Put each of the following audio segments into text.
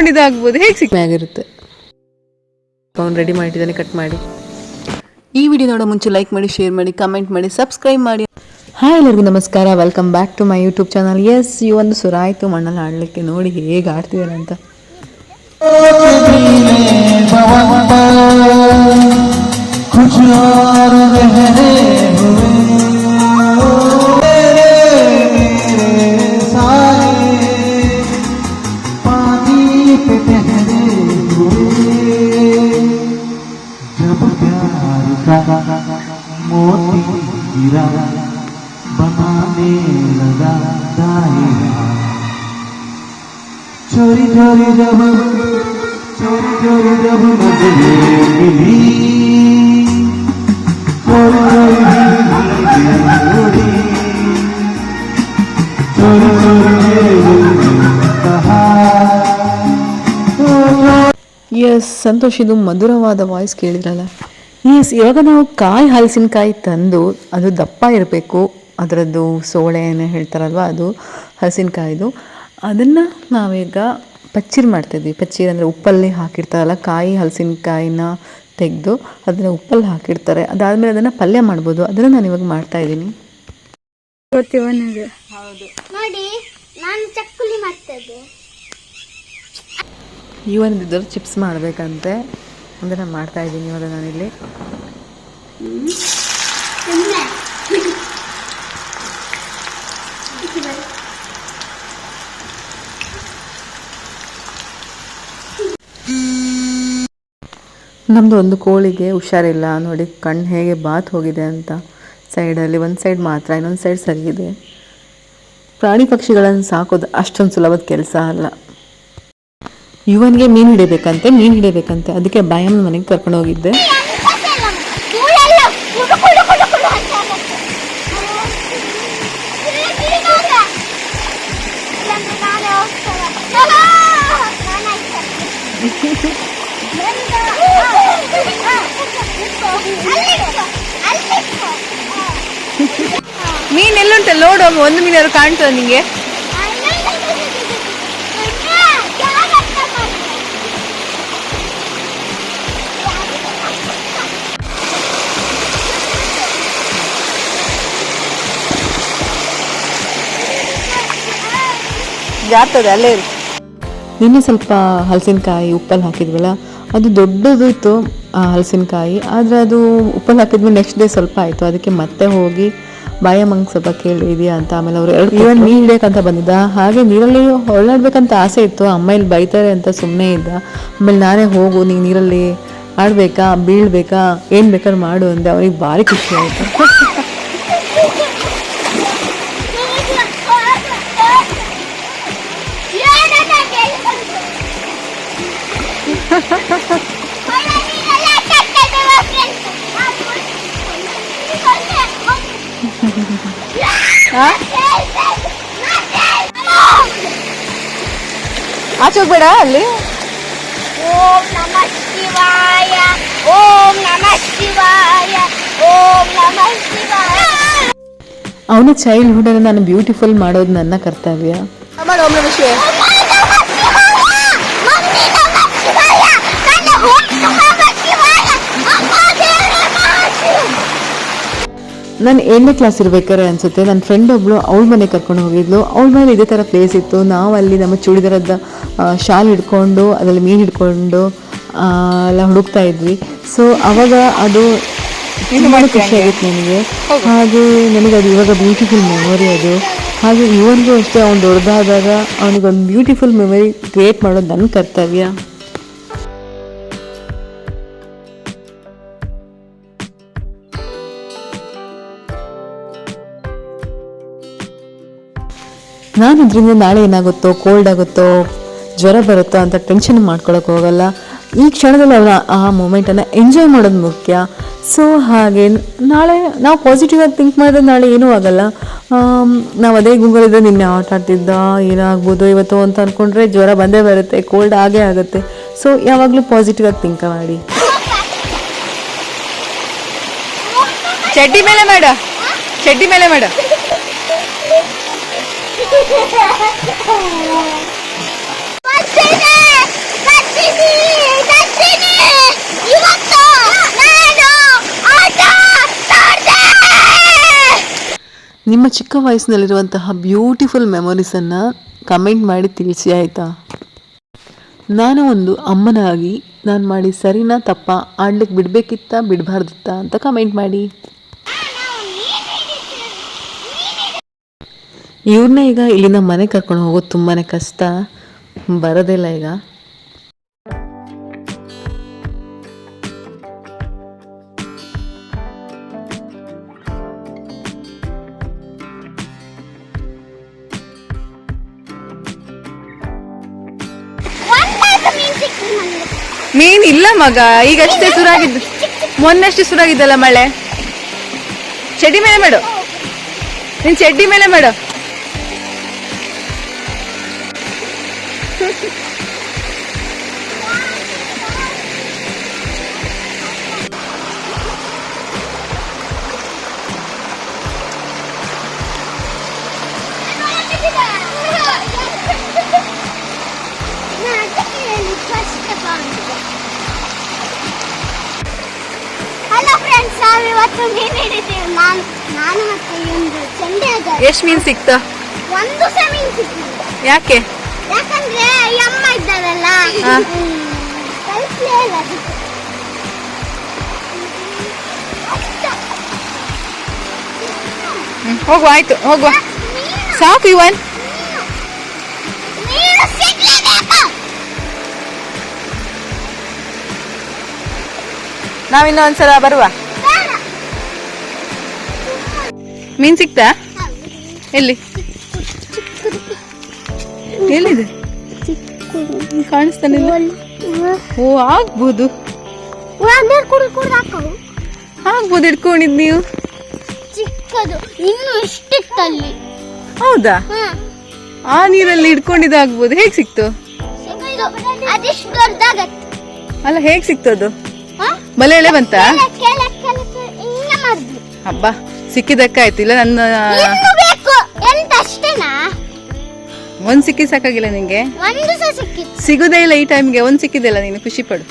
ಮಾಡ್ಕೊಂಡಿದ್ದಾಗ್ಬೋದು ಹೇಗೆ ಸಿಕ್ ಆಗಿರುತ್ತೆ ಅವ್ನು ರೆಡಿ ಮಾಡಿದ್ದಾನೆ ಕಟ್ ಮಾಡಿ ಈ ವಿಡಿಯೋ ನೋಡೋ ಮುಂಚೆ ಲೈಕ್ ಮಾಡಿ ಶೇರ್ ಮಾಡಿ ಕಮೆಂಟ್ ಮಾಡಿ ಸಬ್ಸ್ಕ್ರೈಬ್ ಮಾಡಿ ಹಾಯ್ ಎಲ್ಲರಿಗೂ ನಮಸ್ಕಾರ welcome back to my YouTube channel yes ಈ ಒಂದು ಸುರಾಯ್ತು ಮಣ್ಣಲ್ಲಿ ಆಡಲಿಕ್ಕೆ ನೋಡಿ ಹೇಗೆ ಆಡ್ತಿದ್ದಾರೆ ಅಂತ कुछ और जब चोरी चोरी जब नजरें मिली चोरी चोरी चोरी चोरी चोरी कहा ಎಸ್ ಸಂತೋಷ್ ಇದು ಮಧುರವಾದ ವಾಯ್ಸ್ ಕೇಳಿದ್ರಲ್ಲ ಎಸ್ ಇವಾಗ ನಾವು ಕಾಯಿ ಹಲಸಿನಕಾಯಿ ತಂದು ಅದು ದಪ್ಪ ಇರಬೇಕು ಅದರದ್ದು ಸೋಳೆ ಏನೋ ಹೇಳ್ತಾರಲ್ವ ಅದು ಹಲಸಿನಕಾಯಿದು ಅದನ್ನು ನಾವೀಗ ಪಚ್ಚೀರ್ ಮಾಡ್ತಿದ್ವಿ ಪಚ್ಚೀರ್ ಅಂದರೆ ಉಪ್ಪಲ್ಲಿ ಹಾಕಿರ್ತಾರಲ್ಲ ಕಾಯಿ ಹಲಸಿನಕಾಯಿನ ತೆಗೆದು ಅದನ್ನು ಉಪ್ಪಲ್ಲಿ ಹಾಕಿರ್ತಾರೆ. ಅದಾದಮೇಲೆ ಅದನ್ನು ಪಲ್ಯ ಮಾಡ್ಬೋದು. ಅದನ್ನು ನಾನು ಇವಾಗ ಮಾಡ್ತಾ ಇದ್ದೀನಿ. ಗೊತ್ತಿವನಿಗೆ ನೋಡಿ ನಾನು ಚಕ್ಕುಲಿ ಮಾಡ್ತೇನೆ. ಇವನಿದ್ದರು ಚಿಪ್ಸ್ ಮಾಡಬೇಕಂತೆ. ಅದನ್ನು ಮಾಡ್ತಾ ಇದ್ದೀನಿ ಇವಾಗ ನಾನಿಲ್ಲಿ. ನಮ್ಮದು ಒಂದು ಕೋಳಿಗೆ ಹುಷಾರಿಲ್ಲ, ನೋಡಿ ಕಣ್ಣು ಹೇಗೆ ಬಾತ್ ಹೋಗಿದೆ ಅಂತ. ಸೈಡಲ್ಲಿ ಒಂದು ಸೈಡ್ ಮಾತ್ರ, ಇನ್ನೊಂದು ಸೈಡ್ ಸರಿಯಿದೆ ಪ್ರಾಣಿ ಪಕ್ಷಿಗಳನ್ನು ಸಾಕೋದು ಅಷ್ಟೊಂದು ಸುಲಭದ ಕೆಲಸ ಅಲ್ಲ. ಇವನಿಗೆ ಮೀನು ಹಿಡಿಬೇಕಂತೆ ಮೀನು ಹಿಡಿಬೇಕಂತೆ, ಅದಕ್ಕೆ ಬಾಯಮ್ಮನ ಮನೆಗೆ ಕರ್ಕೊಂಡು ಹೋಗಿದ್ದೆ. ಮೀನ್ ಒಂದು ಮಿನಿ ಒಂದು ಮೀನಾದ್ರು ಕಾಣ್ತದ ನಿಂಗೆ. ಅಲ್ಲೇ ನಿನ್ನೆ ಸ್ವಲ್ಪ ಹಲಸಿನಕಾಯಿ ಉಪ್ಪಲ್ಲಿ ಹಾಕಿದ್ವಲ್ಲ, ಅದು ದೊಡ್ಡದು ಇತ್ತು ಹಲಸಿನಕಾಯಿ, ಆದರೆ ಅದು ಉಪ್ಪಲ್ಲಿ ಹಾಕಿದ್ಮೇಲೆ ನೆಕ್ಸ್ಟ್ ಡೇ ಸ್ವಲ್ಪ ಆಯಿತು, ಅದಕ್ಕೆ ಮತ್ತೆ ಹೋಗಿ ಬಾಯಮ್ಮಂಗೆ ಸ್ವಲ್ಪ ಕೇಳಿ ಅಂತ. ಆಮೇಲೆ ಅವರು ಇವನ್ ನೀರು ಹಿಡಿಯೋಕ್ಕಂತ ಬಂದಿದ್ದ? ಹಾಗೆ ನೀರಲ್ಲಿ ಹೊರಳಾಡ್ಬೇಕಂತ ಆಸೆ ಇತ್ತು. ಅಮ್ಮ ಇಲ್ಲಿ ಬೈತಾರೆ ಅಂತ ಸುಮ್ಮನೆ ಇದ್ದ. ಆಮೇಲೆ ನಾನೇ ಹೋಗು ನೀನು ನೀರಲ್ಲಿ ಆಡಬೇಕಾ, ಬೀಳ್ಬೇಕಾ, ಏನು ಬೇಕಾದ್ರೂ ಮಾಡು ಅಂದೆ. ಅವ್ರಿಗೆ ಭಾರಿ ಖುಷಿ ಆಯಿತು. ಆಚೆ ಹೋಗ್ಬೇಡ ಅಲ್ಲಿ? ಓಂ ನಮ ಶಿವಾಯ ಓಂ ನಮ ಶಿವಾಯ ಓಂ ನಮ ಶಿವಾಯ. ಅವನ ಚೈಲ್ಡ್ಹುಡನ್ನು ನಾನು ಬ್ಯೂಟಿಫುಲ್ ಮಾಡೋದು ನನ್ನ ಕರ್ತವ್ಯ. ಮಾಡು ಓಂ ನಮ ಶಿವಾಯ. ನಾನು ಏಳನೇ ಕ್ಲಾಸ್ ಇರ್ಬೇಕಾರೆ ಅನ್ಸುತ್ತೆ. ನನ್ನ ಫ್ರೆಂಡ್ ಒಬ್ಬಳು ಅವಳ ಮನೆ ಕರ್ಕೊಂಡು ಹೋಗಿದ್ಲು. ಅವಳ ಮನೇಲಿ ಇದೇ ಥರ ಪ್ಲೇಸ್ ಇತ್ತು. ನಾವು ಅಲ್ಲಿ ನಮ್ಮ ಚೂಡಿದಾರದ ಶಾಲ್ ಹಿಡ್ಕೊಂಡು ಅದರಲ್ಲಿ ಮೀನು ಹಿಡ್ಕೊಂಡು ಎಲ್ಲ ಹುಡುಕ್ತಾ ಇದ್ವಿ. ಸೊ ಅವಾಗ ಅದು ತುಂಬಾ ಖುಷಿ ಆಗಿತ್ತು ನನಗೆ. ಹಾಗೆ ನನಗೆ ಅದು ಇವಾಗ ಬ್ಯೂಟಿಫುಲ್ ಮೆಮೊರಿ ಅದು. ಹಾಗೆ ಇವನಿಗೂ ಅಷ್ಟೇ ಅವ್ನು ದೊಡ್ಡದಾದಾಗ ಅವನಿಗೊಂದು ಬ್ಯೂಟಿಫುಲ್ ಮೆಮೊರಿ ಕ್ರಿಯೇಟ್ ಮಾಡೋದು ನನ್ನ ಕರ್ತವ್ಯ. ನಾನು ಅದರಿಂದ ನಾಳೆ ಏನಾಗುತ್ತೋ ಕೋಲ್ಡ್ ಆಗುತ್ತೋ, ಜ್ವರ ಬರುತ್ತೋ ಅಂತ ಟೆನ್ಷನ್ ಮಾಡ್ಕೊಳಕ್ಕೆ ಹೋಗಲ್ಲ. ಈ ಕ್ಷಣದಲ್ಲಿ ಅವರ ಆ ಮೂಮೆಂಟನ್ನು ಎಂಜಾಯ್ ಮಾಡೋದು ಮುಖ್ಯ. ಸೊ ಹಾಗೆ ನಾಳೆ ನಾವು ಪಾಸಿಟಿವ್ ಆಗಿ ಥಿಂಕ್ ಮಾಡಿದ್ರೆ ನಾಳೆ ಏನೂ ಆಗಲ್ಲ. ನಾವು ಅದೇ ಗುಂಗಲಿದ್ರೆ ನಿನ್ನೆ ಆಟ ಆಡ್ತಿದ್ದ, ಏನಾಗ್ಬೋದು ಇವತ್ತು ಅಂತ ಅಂದ್ಕೊಂಡ್ರೆ ಜ್ವರ ಬಂದೇ ಬರುತ್ತೆ ಕೋಲ್ಡ್ ಆಗೇ ಆಗುತ್ತೆ. ಸೊ ಯಾವಾಗಲೂ ಪಾಸಿಟಿವ್ ಆಗಿ ಥಿಂಕ್ ಮಾಡಿ. ಚಡ್ಡಿ ಮೇಲೆ ಮಾಡ. ಚಡ್ಡಿ ಮೇಲೆ ಮಾಡ. ನಿಮ್ಮ ಚಿಕ್ಕ ವಯಸ್ಸಿನಲ್ಲಿರುವಂತಹ ಬ್ಯೂಟಿಫುಲ್ ಮೆಮೊರೀಸನ್ನು ಕಮೆಂಟ್ ಮಾಡಿ ತಿಳಿಸಿ, ಆಯಿತಾ? ನಾನು ಒಂದು ಅಮ್ಮನಾಗಿ ನಾನು ಮಾಡಿ ಸರಿನಾ ತಪ್ಪ ಆಡ್ಲಿಕ್ಕೆ ಬಿಡಬೇಕಿತ್ತ, ಬಿಡಬಾರ್ದಿತ್ತ ಅಂತ ಕಮೆಂಟ್ ಮಾಡಿ. ಇವ್ರನ್ನ ಈಗ ಇಲ್ಲಿಂದ ಮನೆ ಕರ್ಕೊಂಡು ಹೋಗೋದು ತುಂಬಾ ಕಷ್ಟ. ಬರೋದಿಲ್ಲ ಈಗ. ಮೀನ್ ಇಲ್ಲ ಮಗ ಈಗ ಅಷ್ಟೇ ಸುರಾಗಿದ್ದು ಮೊನ್ನಷ್ಟು ಅಷ್ಟೇ ಸುರಾಗಿದ್ದಲ್ಲ ಮಳೆ? ಚಡ್ಡಿ ಮೇಲೆ ಮಾಡು. ನೀನ್ ಚಡ್ಡಿ ಮೇಲೆ ಮಾಡು. ನಾನು ನಾನು ಮತ್ತೆ ಒಂದು ಎಷ್ಟ್ ಮೀನ್ ಸಿಕ್ತ? ಒಂದು ಸಹ ಮೀನು ಸಿಕ್ಕಿಲ್ಲ ಯಾಕೆ? ಯಾಕಂದ್ರೆ ಈ ಅಮ್ಮ ಇದ್ದಾರಲ್ಲ ಹಾ. ಕಳಿಸ್ಲೇ ಇಲ್ಲ ಅದಕ್ಕೆ. ಹ್ಮ್, ಹೋಗುವ ಆಯ್ತು ಹೋಗುವ. ಮೀನು, ಸಾಕು ಇವನ್. ಮೀನು. ಸಿಗ್ಲೇಬೇಕು. ನಾವಿನ್ನ ಒಂದ್ಸಲ ಬರುವ. ಮೀನ್ ಸಿಕ್ತಾ? ಎಲ್ಲಿ? ಎಲ್ಲಿದೆ? ಕಾಣಿಸ್ತಾನೆ ಓ ಆಗ್ಬೋದು. ಆಗ್ಬೋದು ಇಟ್ಕೊಂಡಿದ್ ನೀವು. ಚಿಕ್ಕದು. ಇನ್ನು ಇಷ್ಟಿತ್ತಲ್ಲಿ. ಹೌದಾ? ಆ ನೀರಲ್ಲಿ ಹಿಡ್ಕೊಂಡಿದ್ದು ಆಗ್ಬೋದು. ಹೇಗ್ ಸಿಕ್ತು? ಅಲ್ಲ ಹೇಗ್ ಸಿಕ್ತದು ಬಲೆ ಎಳೆ ಬಂತ? ಕೆಳಕ್ ಸಿಕ್ಕಿದಕ್ಕಾಯ್ತು ಇಲ್ಲ ನನ್ನ ಇನ್ನು ಬೇಕು. ಎಂತ ಅಷ್ಟೇನಾ? ಒಂದ್ ಸಿಕ್ಕಿ ಸಾಕಾಗಿಲ್ಲ ನಿಂಗೆ? ಒಂದು ಸಹ ಸಿಕ್ಕಿತ್ತು. ಸಿಗುದೇ ಇಲ್ಲ ಈ ಟೈಮ್ಗೆ ಒಂದ್ ಸಿಕ್ಕಿದೆಲ್ಲ ನೀನು ಖುಷಿ ಪಡು.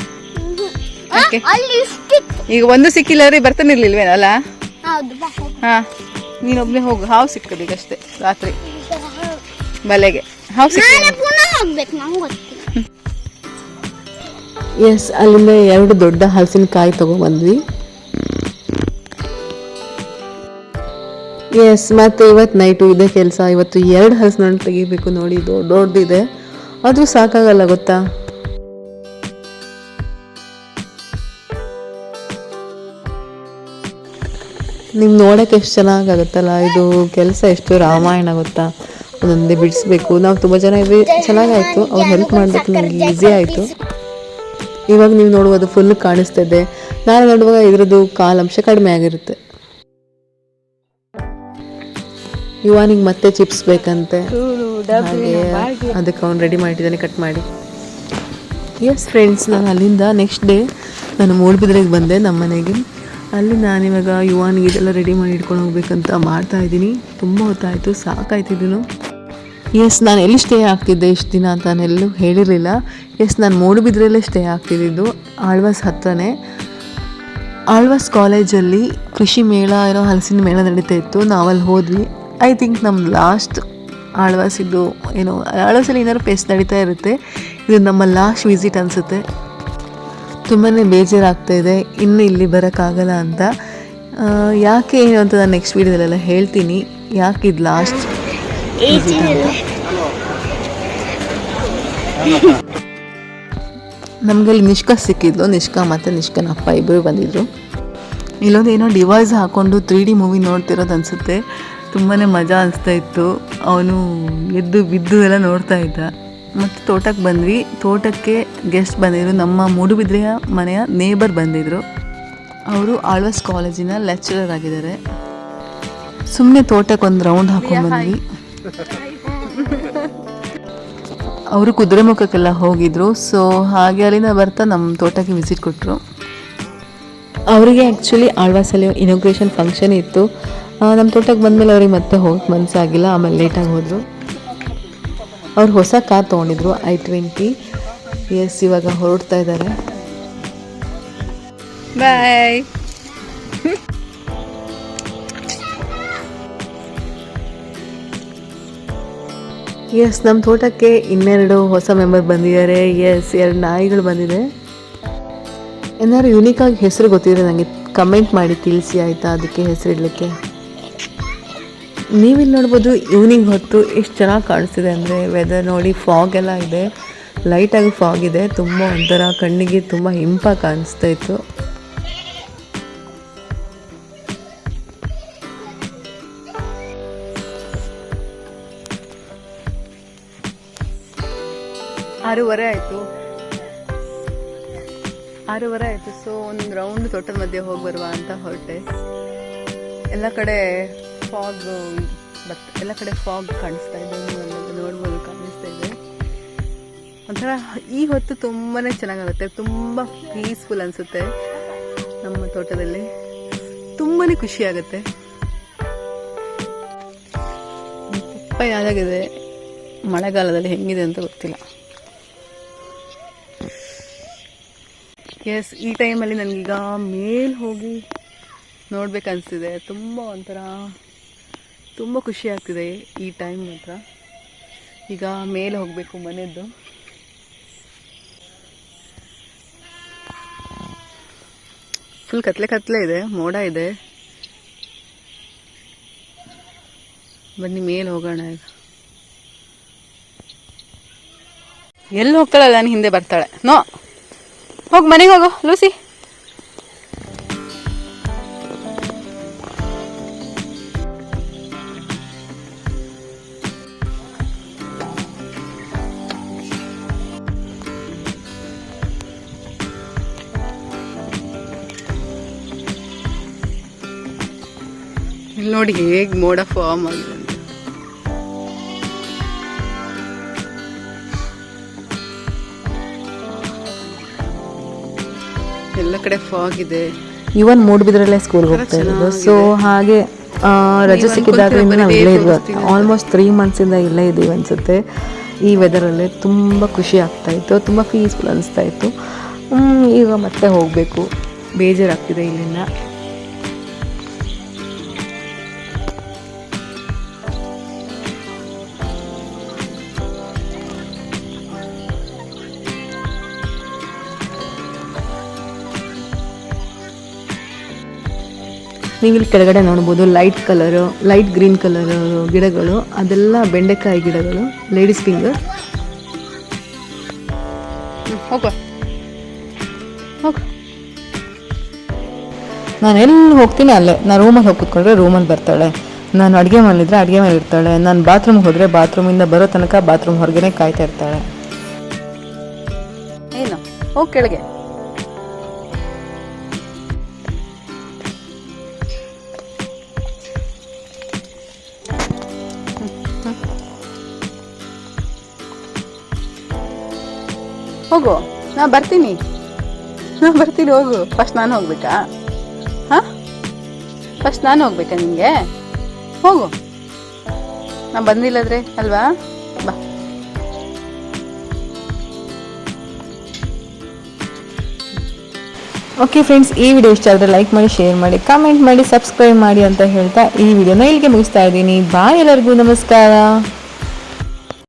ಆ, ಯಾಕೆ? ಅಲ್ಲಿ ಇಷ್ಟಿತ್ತು. ಈಗ ಒಂದು ಸಿಕ್ಕಿಲ್ಲ ರೀ ಬರ್ತಾನೆ ಇರ್ಲಿಲ್ವೇನಲ್ಲ ಹೌದು ಬಾ. ಹೋಗು. ಹಾ ನೀನೊಬ್ನೇ ಹೋಗು. ಹಾವು ಸಿಕ್ಕದು ಈಗ ಅಷ್ಟೇ ರಾತ್ರಿ. ಬಲೆಗೆ ಹಾವು ಸಿಕ್ಕ ನಾಳೆ ಪುನಃ ಹೋಗ್ಬೇಕು ನಂಗೆ ಗೊತ್ತಿಲ್ಲ. ಎಸ್ ಅಲ್ಲಿಂದ ಎರಡು ದೊಡ್ಡ ಹಲಸಿನಕಾಯಿ ತಗೊಂಬಂದ್ವಿ. ಎಸ್ ಮತ್ತು ಇವತ್ತು ನೈಟು ಇದೇ ಕೆಲಸ. ಇವತ್ತು ಎರಡು ಹಲಸಿನ ತೆಗಿಬೇಕು ನೋಡಿ, ದೊಡ್ಡ ದೊಡ್ಡದಿದೆ ಆದರೂ ಸಾಕಾಗಲ್ಲ ಗೊತ್ತಾ? ನಿಮ್ಗೆ ನೋಡೋಕೆ ಎಷ್ಟು ಚೆನ್ನಾಗಾಗುತ್ತಲ್ಲ? ಇದು ಕೆಲಸ ಎಷ್ಟು ರಾಮಾಯಣ ಗೊತ್ತಾ? ಒಂದೊಂದೇ ಬಿಡಿಸ್ಬೇಕು. ನಾವು ತುಂಬ ಜನ ಇದ್ವಿ, ಚೆನ್ನಾಗಾಯ್ತು. ಅವ್ರು ಹೆಲ್ಪ್ ಮಾಡೋದಕ್ಕೆ ನನಗೆ ಈಸಿ ಆಯಿತು. ಇವಾಗ ನೀವು ನೋಡುವುದು ಫುಲ್ ಕಾಣಿಸ್ತಾ ಇದೆ ನಾನು ನೋಡುವಾಗ ಇದರದ್ದು ಕಾಲಂಶ ಕಡಿಮೆ ಆಗಿರುತ್ತೆ. ಯುವಾನಿಗೆ ಮತ್ತೆ ಚಿಪ್ಸ್ ಬೇಕಂತೆ. ಹಾಗೆ ಅದಕ್ಕೆ ಅವ್ನು ರೆಡಿ ಮಾಡಿದ್ದಾನೆ ಕಟ್ ಮಾಡಿ. ಎಸ್ ಫ್ರೆಂಡ್ಸ್ ನಾನು ಅಲ್ಲಿಂದ ನೆಕ್ಸ್ಟ್ ಡೇ ನಾನು ಮೂಡುಬಿದ್ರೆಗೆ ಬಂದೆ ನಮ್ಮ ಮನೆಗೆ. ಅಲ್ಲಿ ನಾನಿವಾಗ ಯುವಾನಿಗೆ ಇದೆಲ್ಲ ರೆಡಿ ಮಾಡಿ ಇಟ್ಕೊಂಡು ಹೋಗ್ಬೇಕಂತ ಮಾಡ್ತಾ ಇದ್ದೀನಿ. ತುಂಬ ಹೊತ್ತಾಯಿತು ಸಾಕಾಯ್ತಿದ್ದೀನು ಎಸ್ ನಾನು ಎಲ್ಲಿ ಸ್ಟೇ ಆಗ್ತಿದ್ದೆ ಇಷ್ಟು ದಿನ ಅಂತ ನಾನೆಲ್ಲೂ ಹೇಳಿರಲಿಲ್ಲ. ಎಸ್ ನಾನು ಮೂಡುಬಿದ್ರೆಯಲ್ಲೇ ಸ್ಟೇ ಆಗ್ತಿದ್ದಿದ್ದು ಆಳ್ವಾಸ್ ಹತ್ರನೇ. ಆಳ್ವಾಸ್ ಕಾಲೇಜಲ್ಲಿ ಕೃಷಿ ಮೇಳ ಏನೋ ಹಲಸಿನ ಮೇಳ ನಡೀತಾ ಇತ್ತು. ನಾವಲ್ಲಿ ಹೋದ್ವಿ. ಐ ಥಿಂಕ್ ನಮ್ಮ ಲಾಸ್ಟ್ ಆಳ್ವಾಸಿದ್ದು ಏನು, ಆಳ್ವಾಸಲ್ಲಿ ಏನಾದ್ರು ಫೆಸ್ಟ್ ನಡೀತಾ ಇರುತ್ತೆ, ಇದು ನಮ್ಮ ಲಾಸ್ಟ್ ವಿಸಿಟ್ ಅನಿಸುತ್ತೆ. ತುಂಬಾ ಬೇಜಾರಾಗ್ತಾ ಇದೆ, ಇನ್ನು ಇಲ್ಲಿ ಬರೋಕ್ಕಾಗಲ್ಲ ಅಂತ. ಯಾಕೆ ಏನು ಅಂತ ನಾನು ನೆಕ್ಸ್ಟ್ ವೀಡಿಯೋದಲ್ಲೆಲ್ಲ ಹೇಳ್ತೀನಿ. ಯಾಕೆ ಇದು ಲಾಸ್ಟ್ ನಮಗೆ ಅಲ್ಲಿ ನಿಷ್ಕ ಸಿಕ್ಕಿದ್ಲು, ನಿಷ್ಕಾ ಮತ್ತು ನಿಷ್ಕನ ಅಪ್ಪ ಇಬ್ಬರು ಬಂದಿದ್ದರು ಇಲ್ಲೊಂದು ಏನೋ ಡಿವೈಸ್ ಹಾಕ್ಕೊಂಡು ತ್ರೀ ಡಿ ಮೂವಿ ನೋಡ್ತಿರೋದು ಅನಿಸುತ್ತೆ. ತುಂಬಾ ಮಜಾ ಅನಿಸ್ತಾ ಇತ್ತು. ಅವನು ಎದ್ದು ಬಿದ್ದು ಎಲ್ಲ ನೋಡ್ತಾ ಇದ್ದ. ಮತ್ತು ತೋಟಕ್ಕೆ ಬಂದ್ವಿ. ತೋಟಕ್ಕೆ ಗೆಸ್ಟ್ ಬಂದಿದ್ರು. ನಮ್ಮ ಮೂಡುಬಿದ್ರೆಯ ಮನೆಯ ನೇಬರ್ ಬಂದಿದ್ರು. ಅವರು ಆಳ್ವಾಸ್ ಕಾಲೇಜಿನ ಲೆಕ್ಚರರ್ ಆಗಿದ್ದಾರೆ. ಸುಮ್ಮನೆ ತೋಟಕ್ಕೆ ಒಂದು ರೌಂಡ್ ಹಾಕೊಂಡು ಬಂದ್ವಿ. ಅವರು ಕುದುರೆಮುಖಕ್ಕೆಲ್ಲ ಹೋಗಿದ್ರು. ಸೊ ಹಾಗೆ ಅಲ್ಲಿಂದ ಬರ್ತಾ ನಮ್ಮ ತೋಟಕ್ಕೆ ವಿಸಿಟ್ ಕೊಟ್ಟರು ಅವರಿಗೆ ಆ್ಯಕ್ಚುಲಿ ಆಳ್ವಾಸಲ್ಲಿ ಇನಾಗ್ರೇಷನ್ ಫಂಕ್ಷನ್ ಇತ್ತು. ನಮ್ಮ ತೋಟಕ್ಕೆ ಬಂದಮೇಲೆ ಅವ್ರಿಗೆ ಮತ್ತೆ ಹೋಗಕ್ಕೆ ಮನಸ್ಸಾಗಿಲ್ಲ ಆಮೇಲೆ ಲೇಟಾಗಿ ಹೋದರು. ಅವ್ರು ಹೊಸ ಕಾರ್ ತೊಗೊಂಡಿದ್ರು ಐ ಟ್ವೆಂಟಿ ಎಸ್ ಇವಾಗ ಹೊರಡ್ತಾ ಇದ್ದಾರೆ ಬಾಯ್ ಎಸ್ ನಮ್ಮ ತೋಟಕ್ಕೆ ಇನ್ನೆರಡು ಹೊಸ ಮೆಂಬರ್ ಬಂದಿದ್ದಾರೆ. ಎಸ್ ಎರಡು ನಾಯಿಗಳು ಬಂದಿದೆ. ಏನಾದ್ರು ಯುನೀಕಾಗಿ ಹೆಸರು ಗೊತ್ತಿದ್ರೆ ನನಗೆ ಕಮೆಂಟ್ ಮಾಡಿ ತಿಳಿಸಿ ಆಯಿತಾ? ಅದಕ್ಕೆ ಹೆಸರು ಇಡಲಿಕ್ಕೆ ನೀವಿಲ್ಲಿ ನೋಡ್ಬೋದು ಈವ್ನಿಂಗ್ ಹೊತ್ತು ಎಷ್ಟು ಚೆನ್ನಾಗಿ ಕಾಣಿಸ್ತಿದೆ ಅಂದರೆ ವೆದರ್ ನೋಡಿ ಫಾಗ್ ಎಲ್ಲ ಇದೆ. ಲೈಟಾಗಿ ಫಾಗ್ ಇದೆ. ತುಂಬ ಒಂಥರ ಕಣ್ಣಿಗೆ ತುಂಬ ಇಂಪಾಗಿ ಕಾಣಿಸ್ತಾ ಇತ್ತು. ಆರೂವರೆ ಆಯಿತು. ಆರೂವರೆ ಆಯಿತು. ಸೊ ಒಂದು ರೌಂಡ್ ತೋಟದ ಮಧ್ಯೆ ಹೋಗಿ ಬರುವ ಅಂತ ಹೊರಟೆ. ಎಲ್ಲ ಕಡೆ ಫಾಗ್ ಬಟ್ ಎಲ್ಲ ಕಡೆ ಫಾಗ್ ಕಾಣಿಸ್ತಾ ಇದೆ ನೋಡ್ಬೋದು, ಕಾಣಿಸ್ತಾ ಇದೆ. ಒಂಥರ ಈ ಹೊತ್ತು ತುಂಬಾ ಚೆನ್ನಾಗಾಗುತ್ತೆ, ತುಂಬ ಪೀಸ್ಫುಲ್ ಅನಿಸುತ್ತೆ ನಮ್ಮ ತೋಟದಲ್ಲಿ. ತುಂಬಾ ಖುಷಿ ಆಗುತ್ತೆ ಯಾವಾಗಿದೆ ಮಳೆಗಾಲದಲ್ಲಿ ಹೆಂಗಿದೆ ಅಂತ ಗೊತ್ತಿಲ್ಲ. ಎಸ್ ಈ ಟೈಮಲ್ಲಿ ನನಗೀಗ ಮೇಲೆ ಹೋಗಿ ನೋಡ್ಬೇಕನ್ಸ್ತಿದೆ. ತುಂಬ ಒಂಥರ ತುಂಬ ಖುಷಿ ಆಗ್ತಿದೆ ಈ ಟೈಮ್ ಮಾತ್ರ. ಈಗ ಮೇಲೆ ಹೋಗಬೇಕು ಮನೆಯದ್ದು ಫುಲ್ ಕತ್ಲೆ ಕತ್ಲೆ ಇದೆ, ಮೋಡ ಇದೆ. ಬನ್ನಿ ಮೇಲೆ ಹೋಗೋಣ ಈಗ. ಎಲ್ಲಿ ಹೋಗ್ತಾಳೆ ನಾನು ಹಿಂದೆ ಬರ್ತಾಳೆ. ನೋ, ಹೋಗಿ ಮನೆಗೆ ಹೋಗು, ಲೂಸಿ. ನೋಡಿ ಹೇಗೆ ಮೋಡ ಫಾರ್ಮ್ ಆಗಿದೆ ಎಲ್ಲ ಕಡೆ ಫಾಗ್ ಇದೆ. ಇವನ್ ಮೂಡ್ಬಿದ್ರಲ್ಲೇ ಸ್ಕೂಲ್ಗೆ ಹೋಗ್ತಾ ಇರೋದು. ಸೊ ಹಾಗೆ ರಜೆ ಸಿಕ್ಕಿದಾಗ ನಾವು ಇಲ್ಲೇ ಇದ್ವಿ. ಆಲ್ಮೋಸ್ಟ್ ತ್ರೀ ಮಂತ್ಸಿಂದ ಇಲ್ಲೇ ಇದೀವಿ ಅನ್ಸುತ್ತೆ. ಈ ವೆದರಲ್ಲೇ ತುಂಬ ಖುಷಿ ಆಗ್ತಾ ಇತ್ತು. ತುಂಬ ಪೀಸ್ಫುಲ್ ಅನಿಸ್ತಾ ಇತ್ತು. ಈಗ ಮತ್ತೆ ಹೋಗಬೇಕು. ಬೇಜಾರಾಗ್ತಿದೆ ಇಲ್ಲಿಂದ. ನೀವು ಇಲ್ಲಿ ಕೆಳಗಡೆ ನೋಡ್ಬೋದು light colour light green colour ಗಿಡಗಳು, ಅದೆಲ್ಲ ಬೆಂಡೆಕಾಯಿ ಗಿಡಗಳು ಲೇಡೀಸ್ ಫಿಂಗರ್ ನಾನು ಎಲ್ಲಿ ಹೋಗ್ತೀನಿ ಅಲ್ಲೇ. ನಾನು ರೂಮಲ್ಲಿ ಹೋಗಿ ಕೂತ್ಕೊಂಡ್ರೆ ರೂಮಲ್ಲಿ ಬರ್ತಾಳೆ. ನಾನು ಅಡುಗೆ ಮನೇಲಿದ್ರೆ ಅಡುಗೆ ಮೇಲೆ ಇರ್ತಾಳೆ. ನಾನು ಬಾತ್ರೂಮ್ಗೆ ಹೋದರೆ ಬಾತ್ರೂಮಿಂದ ಬರೋ ತನಕ ಬಾತ್ರೂಮ್ ಹೊರಗೇನೆ ಕಾಯ್ತಾ ಇರ್ತಾಳೆ. ಏನು? ಹೋಗಿ ಕೆಳಗೆ. ಹೋಗು. ನಾ ಬರ್ತೀನಿ. ನಾ ಬರ್ತೀನಿ, ಹೋಗು. ಫಸ್ಟ್ ನಾನು ಹೋಗ್ಬೇಕಾ? ಹಾಂ? ಫಸ್ಟ್ ನಾನು ಹೋಗ್ಬೇಕಾ ನಿಮಗೆ ಹೋಗು. ನಾ ಬಂದಿಲ್ಲದ್ರೆ ಅಲ್ವಾ? ಬಾ. ಓಕೆ ಫ್ರೆಂಡ್ಸ್ ಈ ವಿಡಿಯೋ ಇಷ್ಟ ಆದರೆ ಲೈಕ್ ಮಾಡಿ ಶೇರ್ ಮಾಡಿ ಕಾಮೆಂಟ್ ಮಾಡಿ ಸಬ್ಸ್ಕ್ರೈಬ್ ಮಾಡಿ ಅಂತ ಹೇಳ್ತಾ ಈ ವಿಡಿಯೋನ ಇಲ್ಲಿಗೆ ಮುಗಿಸ್ತಾ ಇದ್ದೀನಿ. ಬಾಯ್ ಎಲ್ಲರಿಗೂ, ನಮಸ್ಕಾರ.